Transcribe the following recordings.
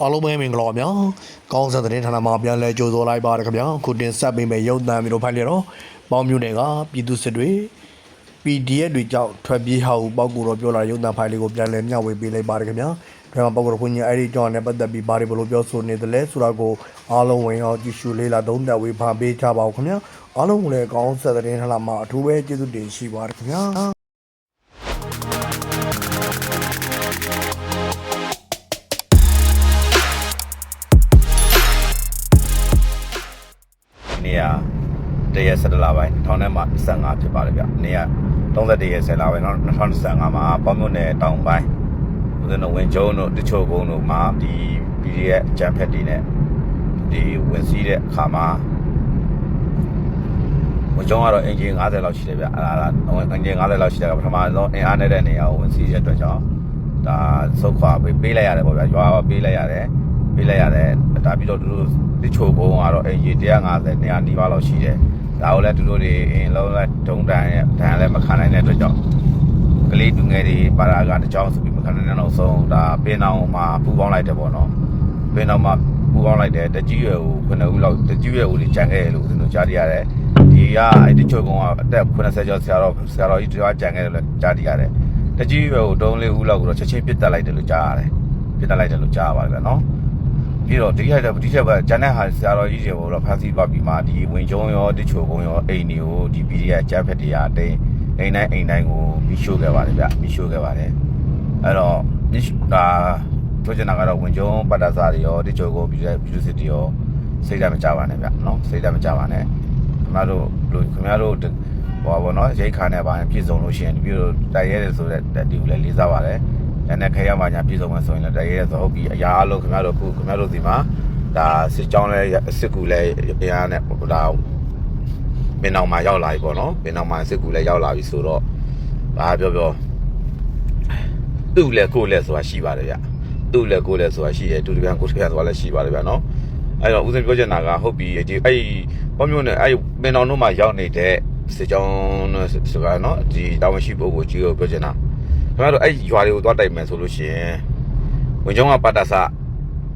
အားလုံးပဲမင်္ဂလာပါဗျာကောင်းဆက်တဲ့ဌာနမှာပြန်လဲကြိုဆိုလိုက်ပါရခင်ဗျာခုတင်ဆက်ပေးမယ့်ရုပ်သံမျိုးဖိုင်လေတော့ပေါင်းမျိုးတွေကပြည်သူစစ်တွေ PDF တွေကြောင့်ထွက်ပြေးဟောက်ပေါက်ကူတော့ပြောလာတဲ့ရုပ်သံဖိုင်လေးကိုပြန်လဲမျှဝေပေးလိုက်ပါရခင်ဗျာဒါမှပေါက်ကူတော့ခွင့်ရအဲ့ဒီကြောင့်လည်းပတ်သက်ပြီးဘာတွေဘလို့ပြောဆိုနေသလဲဆိုတာကိုအားလုံးဝင်အောင်ကြည့်ရှုလေးလာသုံးသပ်ဝေဖန်ပေးကြပါဦးခင်ဗျာအားလုံးကိုလည်းကောင်းဆက်တဲ့ဌာနမှာအထူးပဲကျေးဇူးတင်ရှိပါရခင်ဗျာ နေ့ကတရက်17လပိုင်းထောင်ထဲမှာ25ဖြစ်ပါတယ်ဗျ။နေ့က31ရက်10လပိုင်းတော့2025မှာပေါင်းမြို့နယ်တောင်ပိုင်းဦးဇင်းတို့ဝင်ကျုံတို့တချို့ကုန်းတို့မှာဒီ PDF အကြမ်းဖက်တွေနဲ့ဒီဝင်စီးတဲ့အခါမှာဝင်ကျုံကတော့အင်ဂျင်90လောက်ရှိတယ်ဗျ။အဲ့ဒါအင်ဂျင်90လောက်ရှိတယ်ကပထမဆုံးအင်အားနဲ့တဲ့နေရာကိုဝင်စီးတဲ့အတွက်ကြောင့်ဒါဆုတ်ခွာပေးပေးလိုက်ရတယ်ပေါ့ဗျာ။ရွာပေးလိုက်ရတယ်။ ပေးလိုက်ရတယ်။ဒါပြီးတော့သူတို့တချို့ကုန်းကတော့အင်ဂျင်150နေရာနီးပါးလောက်ရှိတယ်။ဒါကိုလည်းသူတို့တွေအင်လုံးလဲဒုံတန်ရဲ့ဒဏ်လည်းမခံနိုင်တဲ့အတွက်ကြောင့်ကလေးတူငယ်တွေပါရာကတကြောင်ဆိုပြီးမခံနိုင်တဲ့နောက်ဆုံးဒါပင်အောင်မှာပူပေါင်းလိုက်တယ်ပေါ့နော်။ပင်အောင်မှာပူပေါင်းလိုက်တယ်တကြီးရွယ်ကိုခုနှစ်ဦးလောက်တကြီးရွယ်ဦးလေးကြံခဲ့တယ်လို့သူတို့ကြားကြရတယ်။ဒီကအဲ့တချို့ကောင်ကအသက်80ကျော်ဆရာတော်ဆရာတော်ကြီးတရားကြံခဲ့တယ်လို့ကြားကြရတယ်။တကြီးရွယ်ကိုတုံးလေးဦးလောက်ကိုတော့ချက်ချင်းပစ်တက်လိုက်တယ်လို့ကြားရတယ်။ပစ်တက်လိုက်တယ်လို့ကြားရပါတယ်ဗျာနော်။ ပြီးတော့ဒီထက်တော့ဒီထက်ကဂျန်တဲ့ဟာဆရာတော်ကြီးတွေကိုတော့ဖန်ဆီးသွားပြီးမှဒီဝင်ကျုံရောတချို့ကုန်းရောအိမ်တွေကိုဒီ PDF ကျန်းဖက်တရားတိန်အိမ်တိုင်းအိမ်တိုင်းကိုမိရှို့ခဲ့ပါတယ်ဗျမိရှို့ခဲ့ပါတယ်အဲ့တော့မိရှို့ဒါပြောချင်တာကတော့ဝင်ကျုံပတ်တစားတွေရောတချို့ကိုပြီးတဲ့ video စစ်တွေရောစိတ်ဓာတ်မကြပါနဲ့ဗျနော်စိတ်ဓာတ်မကြပါနဲ့ခင်ဗျားတို့လူခင်ဗျားတို့ဟောဘောနော်ရိတ်ခါနဲ့ပါရင်ပြည့်စုံလို့ရှိရင်ပြီးတော့တိုက်ရဲတယ်ဆိုတဲ့ဒီကိုလည်းလေးစားပါတယ်။ အဲ့နဲ့ခဲရမှာညာပြည်စုံမှာဆိုရင်လည်းတရေဆိုဟုတ်ပြီအရာအလုံးခင်ဗျားတို့ခုခင်ဗျားတို့ဒီမှာဒါစစ်ကြောင်းလဲစစ်ကူလဲအရာနဲ့ဒါပင်အောင်မှာရောက်လာပြီပေါ့နော်ပင်အောင်မှာစစ်ကူလဲရောက်လာပြီဆိုတော့ဘာပြောပြောသူ့လဲကိုယ်လဲဆိုတာရှိပါတယ်ဗျသူ့လဲကိုယ်လဲဆိုတာရှိတယ်တူတပြန်ကိုယ်တပြန်ဆိုတာလည်းရှိပါတယ်ဗျနော်အဲ့တော့ဦးစင်ပြောချင်တာကဟုတ်ပြီဒီအဲ့ပေါမျိုးနဲ့အဲ့ပင်အောင်တို့မှာရောက်နေတဲ့စစ်ကြောင်းဆိုတာနော်ဒီတာဝန်ရှိပုဂ္ဂိုလ်ကြီးကိုပြောချင်တာ ခင်ဗျားတို့အဲ့ရွာတွေကိုသွားတိုက်မယ်ဆိုလို့ရှိရင်ဝင်ကျုံကပတ်တာစ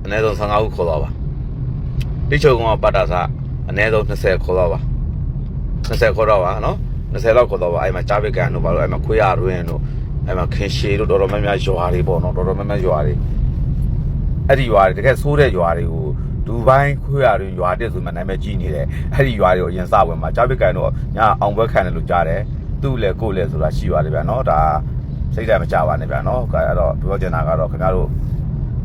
အနည်းဆုံး15ခုခေါ်တော့ပါတိချုံကပတ်တာစအနည်းဆုံး20ခေါ်တော့ပါ20ခေါ်တော့ပါနော်20လောက်ခေါ်တော့ပါအဲ့မှာကြားပစ်ကန်တို့ဘာလို့အဲ့မှာခွေးရတွင်းတို့အဲ့မှာခင်ရှည်တို့တော်တော်များများရွာတွေပေါ့နော်တော်တော်များများရွာတွေအဲ့ဒီရွာတွေတကယ်ဆိုးတဲ့ရွာတွေကိုဒူဘိုင်းခွေးရတွင်းရွာတက်ဆိုမှနာမည်ကြီးနေတယ်အဲ့ဒီရွာတွေကိုအရင်စဝင်မှာကြားပစ်ကန်တို့ညာအောင်ဘွက်ခံတယ်လို့ကြားတယ်သူ့လေကိုလေဆိုတာရှိပါတယ်ဗျာနော်ဒါ စိတ်ဓာတ်မကြပါနဲ့ဗျာနော်အဲ့တော့ပြောချင်တာကတော့ခင်ဗျားတို့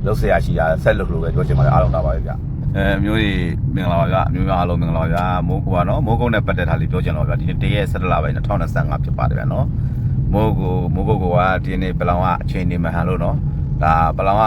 လှုပ်ရှားရှိတာဆက်လုပ်လို့ပဲပြောချင်ပါတယ်အားလုံးတာပါပဲဗျာအဲမျိုးကြီးမင်္ဂလာပါဗျာအမျိုးမျိုးအားလုံးမင်္ဂလာပါဗျာမိုးကွာနော်မိုးကုန်းနဲ့ပတ်သက်တာလေးပြောချင်တော့ဗျာဒီနေ့တရက်ဆက်လာပိုင်း2025ဖြစ်ပါတယ်ဗျာနော်မိုးကိုမိုးကုတ်ကဒီနေ့ပလောင်ကအချိန်နေမှဟန်လို့နော်ဒါပလောင်က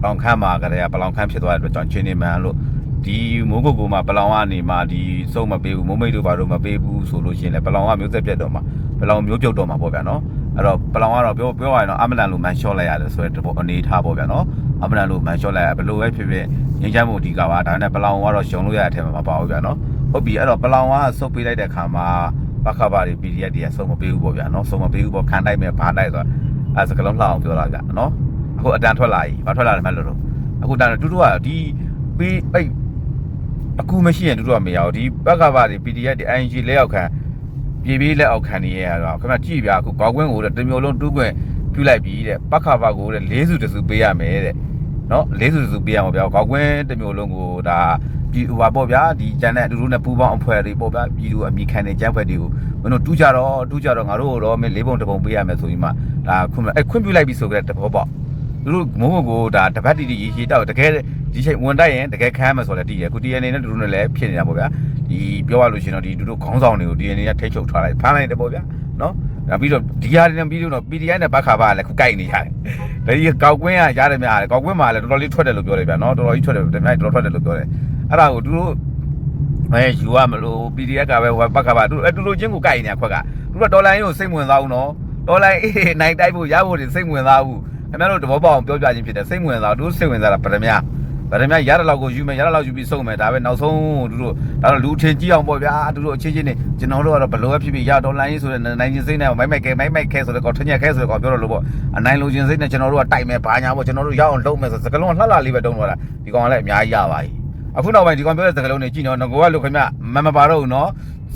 ပလောင်ခန့်မှာကတည်းကပလောင်ခန့်ဖြစ်သွားတဲ့အတွက်ကြောင့်ချိန်နေမှဟန်လို့ဒီမိုးကုတ်ကမှာပလောင်ကနေမှဒီစုံမပေးဘူးမိုးမိတ်တို့ဘာတို့မပေးဘူးဆိုလို့ရှိရင်လည်းပလောင်ကမျိုးသက်ပြတ်တော့မှာပလောင်မျိုးပြုတ်တော့မှာပေါ့ဗျာနော် အဲ့တော့ပလောင်ကတော့ပြောပြောရရင်တော့အမလန်လိုမန်ရှော့လိုက်ရတယ်ဆိုတဲ့ဘောအနေထားပေါ့ဗျာနော်အမလန်လိုမန်ရှော့လိုက်ရဘယ်လိုပဲဖြစ်ဖြစ်ငင်းချမ်းမှုအဓိကပါဒါနဲ့ပလောင်ကတော့ရှုံလို့ရတဲ့အထက်မှာမပါဘူးဗျာနော်ဟုတ်ပြီအဲ့တော့ပလောင်ကစုပ်ပေးလိုက်တဲ့ခါမှာပခပါတွေ PDF တွေကစုံမပေးဘူးပေါ့ဗျာနော်စုံမပေးဘူးပေါ့ခံတိုက်မဲ့ဘာတိုက်ဆိုအဲ့စကလုံးလှအောင်ပြောတာဗျာနော်အခုအတန်ထွက်လာပြီဘာထွက်လာတယ်မလို့လို့အခုတန်တူတူကဒီပြီးအဲ့အခုမရှိရင်တူတူကမရဘူးဒီပခပါတွေ PDF တွေ ING လက်အောက်ခံ ပြေးပြေးလက်အောက်ခံနေရတော့ခင်ဗျကြည့်ပြအခုကောက်ကွင်းကိုတဲ့တစ်မျိုးလုံးတူးကွင်းပြလိုက်ပြီတဲ့ပခါပါကိုတဲ့လေးစုတစုပေးရမယ်တဲ့နော်လေးစုတစုပေးရမှာဗျာကောက်ကွင်းတစ်မျိုးလုံးကိုဒါပြည်ဟိုပါပေါ့ဗျာဒီကျန်တဲ့အတူတူနဲ့ပူပေါင်းအဖွဲ့တွေပေါ့ဗျာပြည်သူအမိခံနေကျန်းဖွဲ့တွေကိုမင်းတို့တူးကြတော့တူးကြတော့ငါတို့တော့မင်းလေးပုံတစ်ပုံပေးရမယ်ဆိုပြီးမှဒါခွင့်အဲ့ခွင့်ပြုလိုက်ပြီဆိုကြတဲ့ဘောပေါ့ သူတို့မိုးမို့ကိုဒါတပတ်တီတီရေတောက်တကယ်ဒီချိန်ဝင်တိုက်ရင်တကယ်ခမ်းမယ်ဆိုလည်းတည်ရခု DNA နဲ့တူတူနဲ့လည်းဖြစ်နေတာပေါ့ဗျာဒီပြောရလို့ရှိရင်တော့ဒီတူတို့ခေါင်းဆောင်တွေကို DNA ကထိတ်ချုပ်ထားလိုက်ဖမ်းလိုက်တယ်ပေါ့ဗျာနော်ဒါပြီးတော့ဒီဟာတွေနဲ့ပြီးတော့ PDI နဲ့ဘတ်ခါပါလည်းခုကြိုက်နေရတယ်ဒါကြီးကောက်ကွင်းကရတယ်များတယ်ကောက်ကွင်းမှာလည်းတော်တော်လေးထွက်တယ်လို့ပြောတယ်ဗျာနော်တော်တော်ကြီးထွက်တယ်တမိုက်တော်တော်ထွက်တယ်လို့ပြောတယ်အဲ့ဒါကိုသူတို့အဲယူရမလို့ PDF ကပဲဘတ်ခါပါသူတူတူချင်းကိုကြိုက်နေတာခွက်ကသူတို့ဒေါ်လာရင်းကိုစိတ်ဝင်စားဘူးနော်ဒေါ်လာအေးနိုင်တိုက်ဖို့ရဖို့စိတ်ဝင်စားဘူး ခင်ဗျားတို့တဘောပေါအောင်ပြောပြခြင်းဖြစ်တယ်စိတ်ဝင်စားသူစိတ်ဝင်စားတာပထမဗဒမြရတဲ့လောက်ကိုယူမယ်ရတဲ့လောက်ယူပြီးစုံမယ်ဒါပဲနောက်ဆုံးသူတို့ဒါတော့လူထင်ကြီးအောင်ပေါ့ဗျာသူတို့အချင်းချင်းနေကျွန်တော်တို့ကတော့ဘလို့ပဲဖြစ်ဖြစ်ရတော့လိုင်းဆိုတဲ့နိုင်ချင်းစိတ်နဲ့မိုက်မိုက်ခဲမိုက်မိုက်ခဲဆိုတဲ့ကောင်ထညက်ခဲဆိုတဲ့ကောင်ပြောတော့လို့ပေါ့အနိုင်လိုချင်းစိတ်နဲ့ကျွန်တော်တို့ကတိုက်မယ်ဘာညာပေါ့ကျွန်တော်တို့ရအောင်လုပ်မယ်ဆိုစကလုံးလှလှလေးပဲတုံးတော့တာဒီကောင်ကလည်းအများကြီးရပါ යි အခုနောက်ပိုင်းဒီကောင်ပြောတဲ့စကလုံးတွေကြည့်နော်ငကိုကလို့ခင်ဗျမမပါတော့ဘူးနော်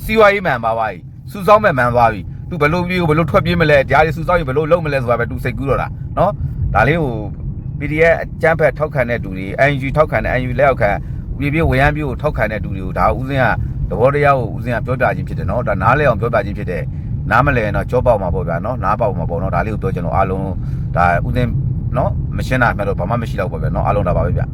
စီဝါရေးမှန်ပါပါ යි စူဆောင်းမဲ့မှန်သွားပြီ သူဘလို့ပြေးဘလို့ထွက်ပြေးမလဲကြားရီစူဆောင်းရင်ဘလို့လုံးမလဲဆိုတာပဲသူစိတ်ကူးတော့တာနော်ဒါလေးကို PDF အကျန်းဖက်ထောက်ခံတဲ့တူတွေ NUG ထောက်ခံတဲ့ NUG လက်အောက်ခံပြည်ပြည်ဝရမ်းပြည်ကိုထောက်ခံတဲ့တူတွေကိုဒါဥစဉ်ကသဘောတရားကိုဥစဉ်ကပြောပြခြင်းဖြစ်တယ်နော်ဒါနားလဲအောင်ပြောပြခြင်းဖြစ်တယ်နားမလဲရင်တော့ကြောပေါက်မှာပေါ့ဗျာနော်နားပေါက်မှာပေါ့နော်ဒါလေးကိုပြောချင်လို့အားလုံးဒါဥစဉ်နော်မရှင်းတာမှတော့ဘာမှမရှိတော့ပေါ့ဗျာနော်အားလုံးဒါပါပဲဗျာ